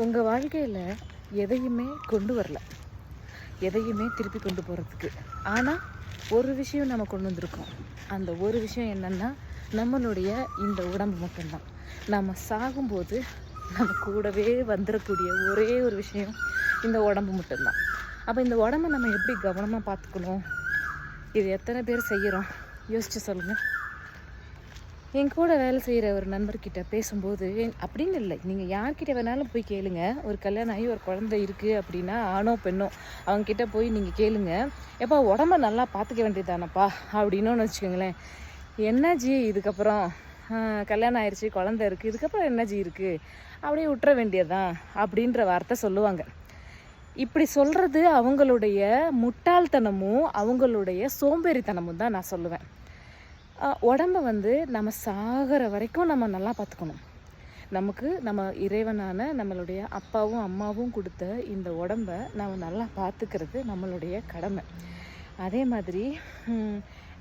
உங்கள் வாழ்க்கையில் எதையுமே கொண்டு வரல. எதையுமே திருப்பி கொண்டு போகிறதுக்கு ஆனால் ஒரு விஷயம் நம்ம கொண்டு வந்திருக்கோம். அந்த ஒரு விஷயம் என்னென்னா நம்மளுடைய இந்த உடம்பு மட்டும்தான். நம்ம சாகும்போது நம்ம கூடவே வந்துடக்கூடிய ஒரே ஒரு விஷயம் இந்த உடம்பு மட்டும்தான். அப்போ இந்த உடம்பை நம்ம எப்படி கவனமாக பார்த்துக்கணும்? இது எத்தனை பேர் செய்கிறோம் யோசிச்சு சொல்லுங்கள் என் கூட வேலை செய்கிற ஒரு நண்பர்கிட்ட பேசும்போது அப்படின்னு இல்லை. நீங்கள் யார்கிட்ட வேணாலும் போய் கேளுங்க. ஒரு கல்யாணம் ஆகி ஒரு குழந்தை இருக்குது அப்படின்னா ஆணோ பெண்ணோ அவங்க கிட்ட போய் நீங்கள் கேளுங்க. எப்போ உடம்ப நல்லா பார்த்துக்க வேண்டியதானப்பா? அப்படின்னு வச்சுக்கோங்களேன். என்ன ஜி இதுக்கப்புறம்? கல்யாணம் ஆயிடுச்சு குழந்தை இருக்குது இதுக்கப்புறம் என்ன ஜி இருக்குது அப்படியே விட்டுற வேண்டியதுதான் அப்படின்ற வார்த்தை சொல்லுவாங்க. இப்படி சொல்கிறது அவங்களுடைய முட்டாள்தனமும் அவங்களுடைய சோம்பேறித்தனமும் தான் நான் சொல்லுவேன். உடம்ப வந்து நம்ம சாகிற வரைக்கும் நம்ம நல்லா பார்த்துக்கணும். நமக்கு நம்ம இறைவனான நம்மளுடைய அப்பாவும் அம்மாவும் கொடுத்த இந்த உடம்ப நம்ம நல்லா பார்த்துக்கிறது நம்மளுடைய கடமை. அதே மாதிரி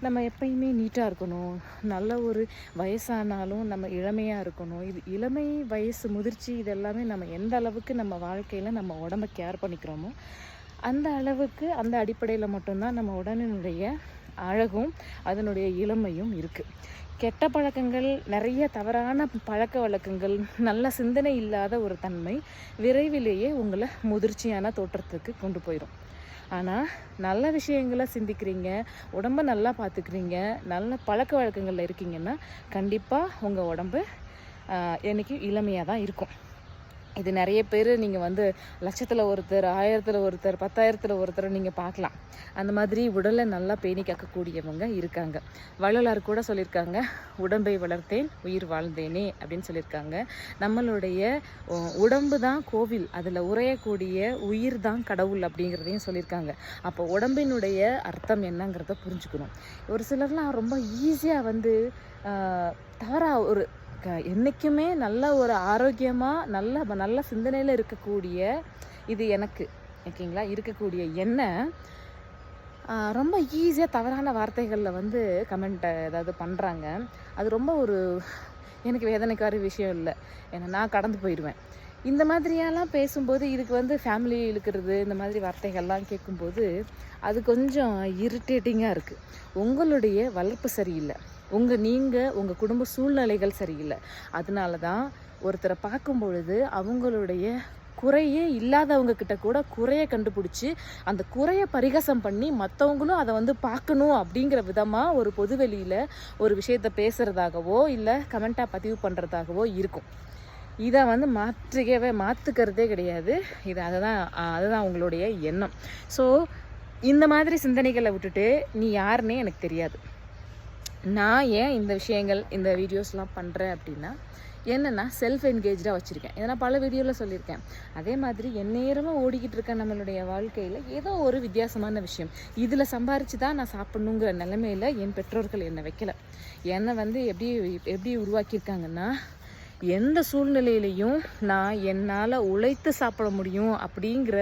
நம்ம எப்பயுமே நீட்டாக இருக்கணும். நல்ல ஒரு வயசானாலும் நம்ம இளமையாக இருக்கணும். இது இளமை வயசு முதிர்ச்சி இதெல்லாமே நம்ம எந்த அளவுக்கு நம்ம வாழ்க்கையில் நம்ம உடம்ப கேர் பண்ணிக்கிறோமோ அந்த அளவுக்கு அந்த அடிப்படையில் மட்டும்தான் நம்ம உடலினுடைய அழகும் அதனுடைய இளமையும் இருக்குது கெட்ட பழக்கங்கள் நிறைய தவறான பழக்க வழக்கங்கள் நல்ல சிந்தனை இல்லாத ஒரு தன்மை விரைவிலேயே உங்களை முதிர்ச்சியான தோற்றத்துக்கு கொண்டு போயிடும் ஆனால் நல்ல விஷயங்களை சிந்திக்கிறீங்க உடம்ப நல்லா பார்த்துக்கிறீங்க நல்ல பழக்க வழக்கங்களில் இருக்கீங்கன்னா கண்டிப்பாக உங்கள் உடம்பு என்றைக்கும் இளமையாக தான் இருக்கும். இது நிறைய பேர் நீங்கள் வந்து லட்சத்தில் ஒருத்தர் ஆயிரத்தில் ஒருத்தர் பத்தாயிரத்தில் ஒருத்தர் நீங்கள் பார்க்கலாம். அந்த மாதிரி உடலை நல்லா பேணி காக்கக்கூடியவங்க இருக்காங்க. வள்ளலார் கூட சொல்லியிருக்காங்க உடம்பை வளர்த்தேன் உயிர் வாழ்ந்தேனே அப்படின்னு சொல்லியிருக்காங்க. நம்மளுடைய உடம்பு தான் கோவில். அதில் உரையக்கூடிய உயிர் தான் கடவுள் அப்படிங்கிறதையும் சொல்லியிருக்காங்க. அப்போ உடம்பினுடைய அர்த்தம் என்னங்கிறத புரிஞ்சுக்கணும். ஒரு சிலர்லாம் ரொம்ப ஈஸியாக வந்து தவறாக ஒரு க என்றைக்குமே நல்ல ஒரு ஆரோக்கியமாக நல்ல நல்ல சிந்தனையில் இருக்கக்கூடிய இது எனக்கு. ஓகேங்களா? இருக்கக்கூடிய எண்ணெய் ரொம்ப ஈஸியாக தவறான வார்த்தைகளில் வந்து கமெண்ட்டை ஏதாவது பண்ணுறாங்க அது ரொம்ப ஒரு எனக்கு வேதனைக்கார விஷயம் இல்லை. ஏன்னா நான் கடந்து போயிடுவேன் இந்த மாதிரியெல்லாம் பேசும்போது இதுக்கு வந்து ஃபேமிலி இழுக்கிறது இந்த மாதிரி வார்த்தைகள்லாம் கேட்கும்போது அது கொஞ்சம் இரிட்டேட்டிங்காக இருக்குது உங்களுடைய வளர்ப்பு சரியில்லை. உங்கள் நீங்கள் உங்கள் குடும்ப சூழ்நிலைகள் சரியில்லை. அதனால தான் ஒருத்தரை பார்க்கும் பொழுது அவங்களுடைய குறையே இல்லாதவங்க கிட்ட கூட குறைய கண்டுபிடிச்சி அந்த குறைய பரிகாசம் பண்ணி மற்றவங்களும் அதை வந்து பார்க்கணும் அப்படிங்கிற விதமாக ஒரு பொதுவெளியில் ஒரு விஷயத்த பேசுகிறதாகவோ இல்லை கமெண்ட்டாக பதிவு பண்ணுறதாகவோ இருக்கும். இதை வந்து மாற்றிக்கவே மாற்றுக்கிறதே கிடையாது. இது அதுதான் அதுதான் உங்களுடைய எண்ணம். ஸோ இந்த மாதிரி சிந்தனைகளை விட்டுட்டு நீ யாருன்னே எனக்கு தெரியாது. நான் ஏன் இந்த விஷயங்கள் இந்த வீடியோஸ்லாம் பண்ணுறேன் அப்படின்னா என்னென்னா செல்ஃப் என்கேஜாக வச்சுருக்கேன். இதை நான் பல வீடியோவில் சொல்லியிருக்கேன். அதே மாதிரி எந்நேரமும் ஓடிக்கிட்டு இருக்க நம்மளுடைய வாழ்க்கையில் ஏதோ ஒரு வித்தியாசமான விஷயம். இதில் சம்பாரித்து தான் நான் சாப்பிட்ணுங்கிற நிலமையில் என் பெற்றோர்கள் என்னை வைக்கல. என்னை வந்து எப்படி எப்படி உருவாக்கியிருக்காங்கன்னா எந்த சூழ்நிலையிலையும் நான் என்னால் உழைத்து சாப்பிட முடியும் அப்படிங்கிற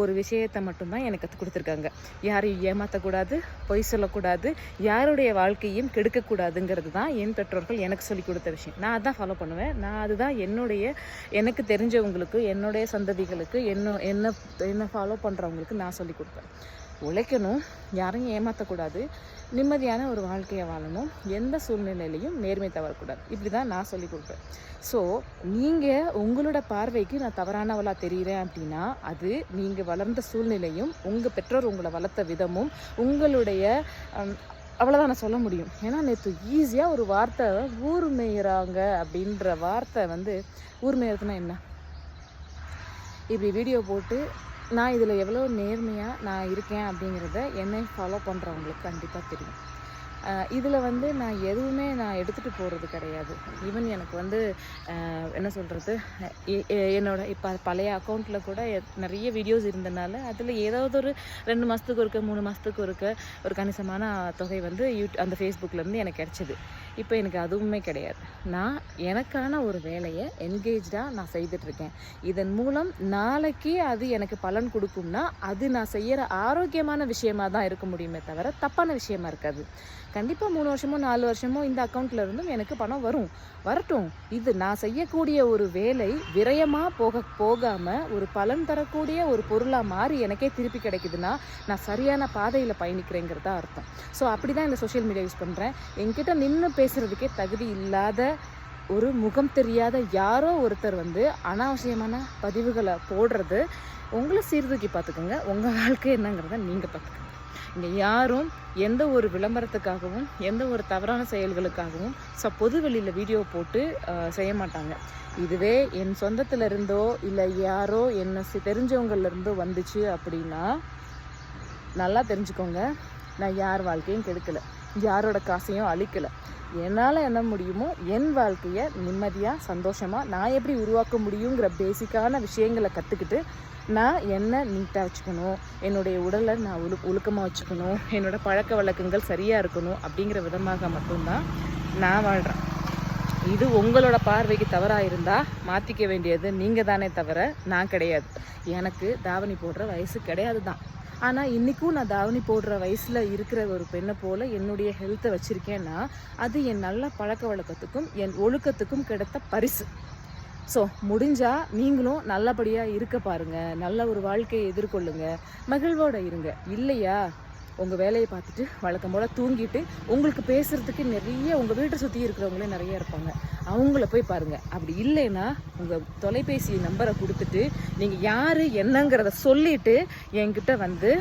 ஒரு விஷயத்தை மட்டும்தான் எனக்கு கற்றுக் கொடுத்துருக்காங்க. யாரையும் ஏமாற்றக்கூடாது பொய் சொல்லக்கூடாது யாருடைய வாழ்க்கையும் கெடுக்கக்கூடாதுங்கிறது தான் என் பெற்றோர்கள் எனக்கு சொல்லி கொடுத்த விஷயம். நான் அதான் ஃபாலோ பண்ணுவேன். நான் அதுதான் என்னுடைய எனக்கு தெரிஞ்சவங்களுக்கு என்னுடைய சந்ததிகளுக்கு என்ன என்ன என்ன ஃபாலோ பண்ணுறவங்களுக்கு நான் சொல்லி கொடுப்பேன். உழைக்கணும். யாரையும் ஏமாற்றக்கூடாது நிம்மதியான ஒரு வாழ்க்கையை வாழணும். எந்த சூழ்நிலையிலையும் நேர்மை தவறக்கூடாது. இப்படி தான் நான் சொல்லி கொடுப்பேன். ஸோ நீங்கள் உங்களோட பார்வைக்கு நான் தவறானவளாக தெரிகிறேன் அப்படின்னா அது நீங்கள் வளர்ந்த சூழ்நிலையும் உங்கள் பெற்றோர் உங்களை வளர்த்த விதமும் உங்களுடைய அவ்வளோதான் நான் சொல்ல முடியும். ஏன்னா நேற்று ஈஸியாக ஒரு வார்த்தை ஊர் மேயிறாங்க அப்படின்ற வார்த்தை வந்து ஊர் மேயறதுனா என்ன? இப்படி வீடியோ போட்டு நான் இதில் எவ்வளோ நேர்மையாக நான் இருக்கேன் அப்படிங்கிறத என்னை ஃபாலோ பண்ணுறவங்களுக்கு கண்டிப்பாக தெரியும். இதில் வந்து நான் எதுவுமே நான் எடுத்துகிட்டு போகிறது கிடையாது. ஈவன் எனக்கு வந்து என்ன சொல்கிறது என்னோட இப்போ பழைய அக்கௌண்ட்டில் கூட நிறைய வீடியோஸ் இருந்தனால அதில் ஏதாவது ஒரு ரெண்டு மாதத்துக்கு ஒருக்க மூணு மாதத்துக்கு ஒருக்க ஒரு கணிசமான தொகை வந்து யூ அந்த ஃபேஸ்புக்லேருந்து எனக்கு கிடச்சிது. இப்போ எனக்கு அதுவுமே கிடையாது. நான் எனக்கான ஒரு வேலையை என்கேஜாக நான் செய்துட்ருக்கேன். இதன் மூலம் நாளைக்கு அது எனக்கு பலன் கொடுக்கும்னா அது நான் செய்கிற ஆரோக்கியமான விஷயமா தான் இருக்க முடியுமே தவிர தப்பான விஷயமா இருக்காது. கண்டிப்பாக மூணு வருஷமோ நாலு வருஷமோ இந்த அக்கௌண்ட்டில் இருந்தும் எனக்கு பணம் வரும். வரட்டும். இது நான் செய்யக்கூடிய ஒரு வேலை விரயமாக போக போகாமல் ஒரு பலன் தரக்கூடிய ஒரு பொருளாக மாறி எனக்கே திருப்பி கிடைக்குதுன்னா நான் சரியான பாதையில் பயணிக்கிறேங்கிறது தான் அர்த்தம். ஸோ அப்படி தான் இந்த சோஷியல் மீடியா யூஸ் பண்ணுறேன் என்கிட்ட நின்று பேசுகிறதுக்கே தகுதி இல்லாத ஒரு முகம் தெரியாத யாரோ ஒருத்தர் வந்து அனாவசியமான பதிவுகளை போடுறது உங்களை சீர்தூக்கி பார்த்துக்கோங்க. உங்கள் வாழ்க்கை என்னங்கிறத நீங்கள் பார்த்துக்கோங்க. இங்கே யாரும் எந்த ஒரு விளம்பரத்துக்காகவும் எந்த ஒரு தவறான செயல்களுக்காகவும் ஸோ பொது வெளியில் வீடியோ போட்டு செய்ய மாட்டாங்க. இதுவே என் சொந்தத்தில் இருந்தோ இல்லை யாரோ என்ன தெரிஞ்சவங்கள்லேருந்தோ வந்துச்சு அப்படின்னா நல்லா தெரிஞ்சுக்கோங்க. நான் யார் வாழ்க்கையும் கெடுக்கலை. யாரோட காசையும் அழிக்கலை. என்னால் என்ன முடியுமோ என் வாழ்க்கையை நிம்மதியாக சந்தோஷமாக நான் எப்படி உருவாக்க முடியுங்கிற பேசிக்கான விஷயங்களை கற்றுக்கிட்டு நான் என்ன நீட்டாக வச்சுக்கணும் என்னுடைய உடலை நான் ஒழு ஒழுக்கமாக வச்சுக்கணும் என்னோட பழக்க வழக்கங்கள் சரியாக இருக்கணும் அப்படிங்கிற விதமாக மட்டும்தான் நான் வாழ்கிறேன் இது உங்களோட பார்வைக்கு தவறாக இருந்தால் மாற்றிக்க வேண்டியது நீங்கள் தானே தவிர நான் கிடையாது. எனக்கு தாவணி போடுற வயசு கிடையாது தான் ஆனால் இன்றைக்கும் நான் தாவணி போடுற வயசில் இருக்கிற ஒரு பெண்ணை போல் என்னுடைய ஹெல்த்தை வச்சுருக்கேன்னா அது என் நல்ல பழக்க வழக்கத்துக்கும் என் ஒழுக்கத்துக்கும் கிடைத்த பரிசு. ஸோ முடிஞ்சால் நீங்களும் நல்லபடியாக இருக்க பாருங்கள் நல்ல ஒரு வாழ்க்கையை எதிர்கொள்ளுங்க. மகிழ்வோடு இருங்க. இல்லையா? உங்கள் வேலையை பார்த்துட்டு வழக்கம் போல் தூங்கிட்டு உங்களுக்கு பேசுகிறதுக்கு நிறைய உங்கள் வீட்டை சுற்றி இருக்கிறவங்களே நிறைய இருப்பாங்க. அவங்கள போய் பாருங்கள் அப்படி இல்லைன்னா உங்கள் தொலைபேசி நம்பரை கொடுத்துட்டு நீங்கள் யார் என்னங்கிறத சொல்லிட்டு என்கிட்ட வந்து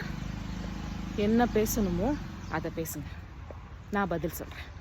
என்ன பேசணுமோ அதை பேசுங்க. நான் பதில் சொல்கிறேன்